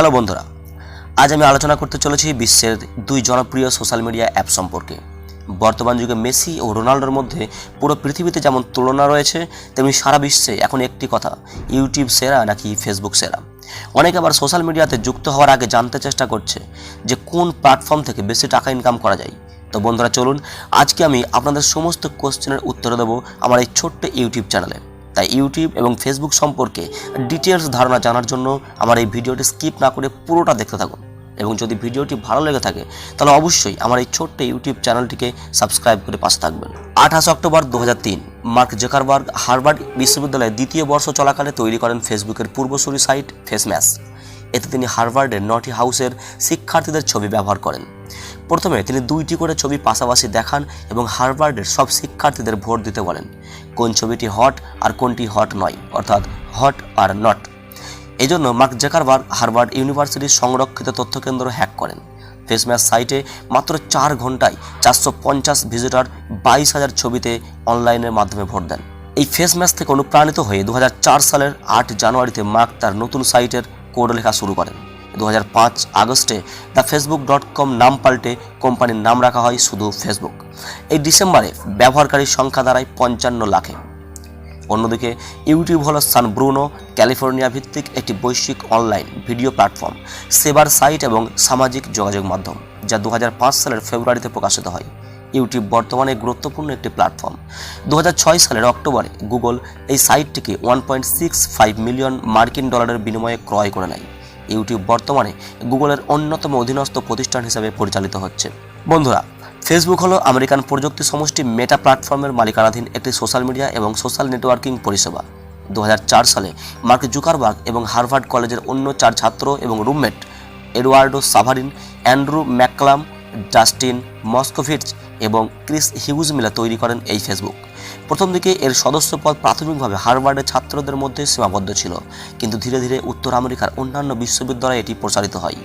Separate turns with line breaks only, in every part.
Hello বন্ধুরা, আজ আমি আলোচনা করতে চলেছি বিশ্বের দুই জনপ্রিয় সোশ্যাল মিডিয়া অ্যাপ সম্পর্কে। বর্তমান যুগে মেসি ও রোনাল্ডোর মধ্যে পুরো পৃথিবীতে যেমন তুলনা রয়েছে, তেমনি সারা বিশ্বে এখন একটি কথা, ইউটিউব সেরা নাকি ফেসবুক সেরা? অনেকে আবার সোশ্যাল মিডিয়াতে যুক্ত হওয়ার আগে জানতে চেষ্টা করছে যে কোন প্ল্যাটফর্ম থেকে বেশি টাকা ইনকাম করা যায়। তো বন্ধুরা, চলুন আজকে আমি আপনাদের সমস্ত কোশ্চেনের উত্তর দেবো আমার এই ছোট্ট ইউটিউব চ্যানেলে তাই ইউটিউব এবং ফেসবুক সম্পর্কে ডিটেলস ধারণা জানার জন্য আমার এই ভিডিওটি স্কিপ না করে পুরোটা দেখতে থাকুন। এবং যদি ভিডিওটি ভালো লেগে থাকে, তাহলে অবশ্যই আমার এই ছোট্ট ইউটিউব চ্যানেলটিকে সাবস্ক্রাইব করে পাশে থাকবেন। আঠাশ অক্টোবর দু হাজার তিন, মার্ক জেকারবার্গ হার্ভার্ড বিশ্ববিদ্যালয়ে দ্বিতীয় বর্ষ চলাকালে তৈরি করেন ফেসবুকের পূর্বসূরি সাইট ফেসম্যাস এতে তিনি হার্ভার্ডের নটি হাউসের শিক্ষার্থীদের ছবি ব্যবহার করেন। প্রথমে তিনি দুইটি করে ছবি পাশাপাশি দেখান এবং হার্ভার্ডের সব শিক্ষার্থীদের ভোট দিতে বলেন। কোন ছবিটি হট আর কোনটি হট নয়, অর্থাৎ হট আর নট। এই জন্য মার্ক জেকারবার্গ হার্ভার্ড ইউনিভার্সিটির সংরক্ষিত তথ্যকেন্দ্র হ্যাক করেন। ফেসম্যাচ সাইটে মাত্র চার ঘন্টায় চারশো পঞ্চাশ ভিজিটর বাইশ হাজার ছবিতে অনলাইনের মাধ্যমে ভোট দেন। এই ফেস ম্যাচ থেকে অনুপ্রাণিত হয়ে দু হাজার চার সালের আট জানুয়ারিতে মার্ক তার নতুন সাইটের কোড লেখা শুরু করেন। দু হাজার পাঁচ আগস্টে দ্য ফেসবুক ডট কম নাম পাল্টে কোম্পানির নাম রাখা হয় শুধু ফেসবুক। এই ডিসেম্বরে ব্যবহারকারীর সংখ্যা দাঁড়ায় পঞ্চান্ন লাখে। অন্যদিকে, ইউটিউব হলো সান ব্রুনো, ক্যালিফোর্নিয়া ভিত্তিক একটি বৈশ্বিক অনলাইন ভিডিও প্ল্যাটফর্ম, সেবার সাইট এবং সামাজিক যোগাযোগ মাধ্যম, যা দু হাজার পাঁচ সালের ফেব্রুয়ারিতে প্রকাশিত হয়। ইউটিউব বর্তমানে গুরুত্বপূর্ণ একটি প্ল্যাটফর্ম। দু হাজার ছয় সালের অক্টোবরে গুগল এই সাইটটিকে ওয়ান মিলিয়ন মার্কিন ডলারের বিনিময়ে ক্রয় করে নেয়। ইউটিউব বর্তমানে গুগলের অন্যতম অধীনস্থ প্রতিষ্ঠান হিসেবে পরিচালিত হচ্ছে। বন্ধুরা ফেসবুক হলো আমেরিকান প্রযুক্তি সমষ্টি মেটা প্ল্যাটফর্মের মালিকানাধীন একটি সোশ্যাল মিডিয়া এবং সোশ্যাল নেটওয়ার্কিং পরিষেবা। দু হাজার চার সালে মার্ক জুকারবার্গ এবং হার্ভার্ড কলেজের অন্য চার ছাত্র এবং roommate Eduardo Saverin, Andrew McCollum Justin Moskovitz এবং ক্রিস হিউজ মিলা তৈরি করেন এই ফেসবুক। প্রথম দিকে এর সদস্যপদ প্রাথমিকভাবে হার্ভার্ডের ছাত্রদের মধ্যে সীমাবদ্ধ ছিল, কিন্তু ধীরে ধীরে উত্তর আমেরিকার অন্যান্য বিশ্ববিদ্যালয়ে এটি প্রচারিত হয়।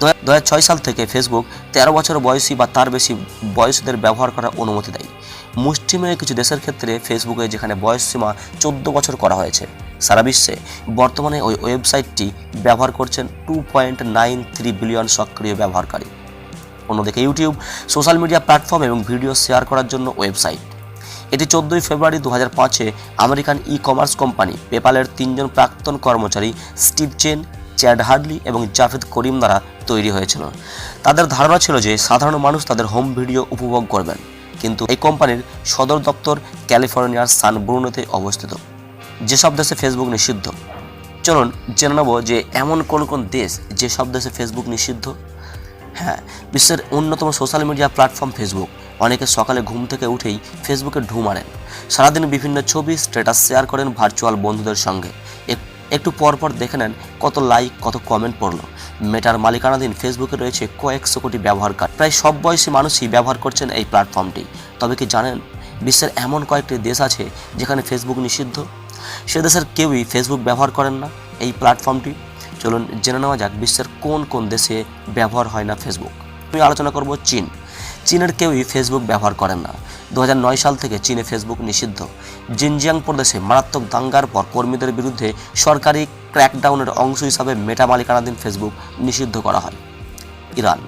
দু ছয় সাল থেকে ফেসবুক তেরো বছর বয়সী বা তার বেশি বয়সীদের ব্যবহার করার অনুমতি দেয়। মুষ্টিমেয় কিছু দেশের ক্ষেত্রে ফেসবুকে যেখানে বয়স সীমা চোদ্দ বছর করা হয়েছে, সারা বিশ্বে বর্তমানে ওই ওয়েবসাইটটি ব্যবহার করছেন two point nine three billion সক্রিয় ব্যবহারকারী। অন্যদিকে ইউটিউব, সোশ্যাল মিডিয়া প্ল্যাটফর্ম এবং ভিডিও শেয়ার করার জন্য ওয়েবসাইট। এটি চোদ্দোই ফেব্রুয়ারি দু হাজার পাঁচে আমেরিকান ই কমার্স কোম্পানি পেপালের তিনজন প্রাক্তন কর্মচারী স্টিভ চেন, চ্যাড হার্ডলি এবং জাভেদ করিম দ্বারা তৈরি হয়েছিল। তাদের ধারণা ছিল যে সাধারণ মানুষ তাদের হোম ভিডিও উপভোগ করবেন। কিন্তু এই কোম্পানির সদর দপ্তর ক্যালিফোর্নিয়ার সান ব্রুনোতে অবস্থিত। যেসব দেশে ফেসবুক নিষিদ্ধ? চলুন জেনে নেব যে এমন কোন কোন দেশ যেসব দেশে ফেসবুক নিষিদ্ধ? হ্যাঁ বিশ্বের অন্যতম সোশ্যাল মিডিয়া প্ল্যাটফর্ম ফেসবুক অনেকে সকালে ঘুম থেকে উঠেই ফেসবুকে ঢু মারেন। সারাদিন বিভিন্ন ছবি স্ট্যাটাস শেয়ার করেন ভার্চুয়াল বন্ধুদের সঙ্গে। এক- একটু পরপর দেখে নেন কত লাইক কত কমেন্ট পড়ল। মেটার মালিকানাধীন ফেসবুকে রয়েছে কয়েকশো কোটি ব্যবহারকারী প্রায় সব বয়সী মানুষই ব্যবহার করছেন এই প্ল্যাটফর্মটি তবে কি জানেন, বিশ্বের এমন কয়েকটি দেশ আছে যেখানে ফেসবুক নিষিদ্ধ? সে দেশের কেউই ফেসবুক ব্যবহার করেন না। এই প্ল্যাটফর্মটি চলুন জেনে নেওয়া যাক বিশ্বের কোন কোন দেশে ব্যবহার হয় না ফেসবুক আমি আলোচনা করব চীন। চীনের কেউই ফেসবুক ব্যবহার করেন না। দু হাজার নয় সাল থেকে চীনে ফেসবুক নিষিদ্ধ। জিনজিয়াং প্রদেশে মারাত্মক দাঙ্গার পর কর্মীদের বিরুদ্ধে সরকারি ক্র্যাকডাউনের অংশ হিসাবে মেটা মালিকানাধীন ফেসবুক নিষিদ্ধ করা হয়। ইরান।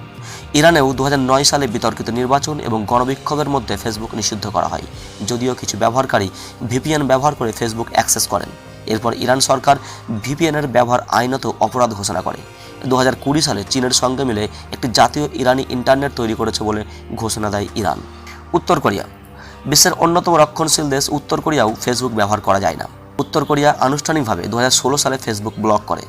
ইরানেও দু হাজার নয় সালে বিতর্কিত নির্বাচন এবং গণবিক্ষোভের মধ্যে ফেসবুক নিষিদ্ধ করা হয়। যদিও কিছু ব্যবহারকারী ভিপিএন ব্যবহার করে ফেসবুক অ্যাক্সেস করেন। এরপর ইরান সরকার ভিপিএনের ব্যবহার আইনত অপরাধ ঘোষণা করে। দু হাজার কুড়ি সালে চীনের সঙ্গে মিলে একটি জাতীয় ইরানি ইন্টারনেট তৈরি করেছে বলে ঘোষণা দেয় ইরান। উত্তর কোরিয়া। বিশ্বের অন্যতম রক্ষণশীল দেশ উত্তর কোরিয়াও ফেসবুক ব্যবহার করা যায় না। উত্তর কোরিয়া আনুষ্ঠানিকভাবে দু হাজার ষোলো সালে ফেসবুক ব্লক করে।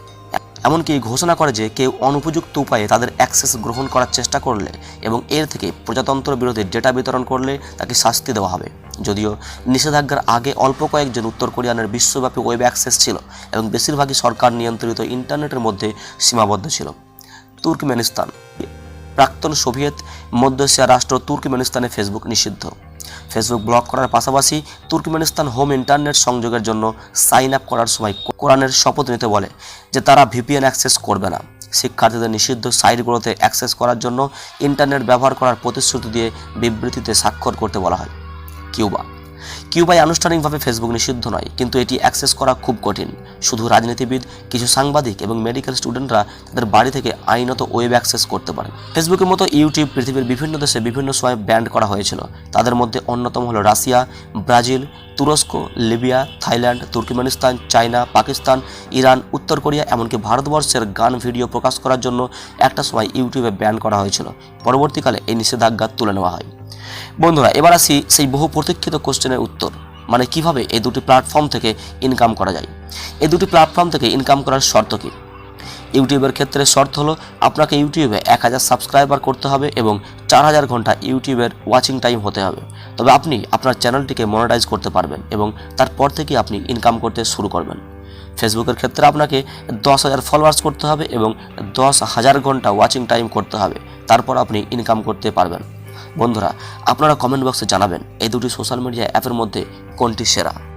এমনকি ঘোষণা করে যে কেউ অনুপযুক্ত উপায়ে তাদের অ্যাক্সেস গ্রহণ করার চেষ্টা করলে এবং এর থেকে প্রজাতন্ত্র বিরোধী ডেটা বিতরণ করলে তাকে শাস্তি দেওয়া হবে। যদিও নিষেধাজ্ঞার আগে অল্প কয়েকজন উত্তর কোরিয়ানের বিশ্বব্যাপী ওয়েব অ্যাক্সেস ছিল এবং বেশিরভাগই সরকার নিয়ন্ত্রিত ইন্টারনেটের মধ্যে সীমাবদ্ধ ছিল। তুর্কমেনিস্তান, প্রাক্তন সোভিয়েত মধ্য এশিয়া রাষ্ট্র তুর্কমেনিস্তানে ফেসবুক নিষিদ্ধ। ফেসবুক ব্লক করার পাশাপাশি তুর্কমেনিস্তান হোম ইন্টারনেট সংযোগের জন্য সাইন আপ করার সময় কোরআনের শপথ নিতে বলে যে তারা ভিপিএন অ্যাক্সেস করবে না। শিক্ষার্থীদের নিষিদ্ধ সাইটগুলোতে অ্যাক্সেস করার জন্য ইন্টারনেট ব্যবহার করার প্রতিশ্রুতি দিয়ে বিবৃতিতে স্বাক্ষর করতে বলা হয়। কিউবা। কিউবায় আনুষ্ঠানিকভাবে ফেসবুক নিষিদ্ধ নয়, কিন্তু এটি অ্যাক্সেস করা খুব কঠিন। শুধু রাজনীতিবিদ, কিছু সাংবাদিক এবং মেডিকেল স্টুডেন্টরা তাদের বাড়ি থেকে আইনত ওয়েব অ্যাক্সেস করতে পারেন ফেসবুকের মতো ইউটিউব পৃথিবীর বিভিন্ন দেশে বিভিন্ন সময় ব্যান্ড করা হয়েছিল। তাদের মধ্যে অন্যতম হলো রাশিয়া, ব্রাজিল, তুরস্ক, Libya, Thailand, Turkmenistan, China, Pakistan, Iran, উত্তর কোরিয়া, এমনকি ভারতবর্ষের গান ভিডিও প্রকাশ করার জন্য একটা সময় ইউটিউবে ব্যান করা হয়েছিল। পরবর্তীকালে এই নিষেধাজ্ঞা তুলে নেওয়া হয়। বন্ধুরা, এবার আসি সেই বহু প্রতীক্ষিত কোশ্চেনের উত্তর। মানে কীভাবে এই দুটি প্ল্যাটফর্ম থেকে ইনকাম করা যায়? এই দুটি প্ল্যাটফর্ম থেকে ইনকাম করার শর্ত কী? ইউটিউবের ক্ষেত্রে শর্ত হলো, আপনাকে ইউটিউবে এক হাজার সাবস্ক্রাইবার করতে হবে এবং চার হাজার ঘণ্টা ইউটিউবের ওয়াচিং টাইম হতে হবে। তবে আপনি আপনার চ্যানেলটিকে মনিটাইজ করতে পারবেন এবং তারপর থেকে আপনি ইনকাম করতে শুরু করবেন। ফেসবুকের ক্ষেত্রে আপনাকে দশ হাজার ফলোয়ার্স করতে হবে এবং দশ হাজার ঘণ্টা ওয়াচিং টাইম করতে হবে। তারপর আপনি ইনকাম করতে পারবেন। বন্ধুরা আপনারা কমেন্ট বক্সে জানাবেন এই দুটি সোশ্যাল মিডিয়া অ্যাপের মধ্যে কোনটি সেরা।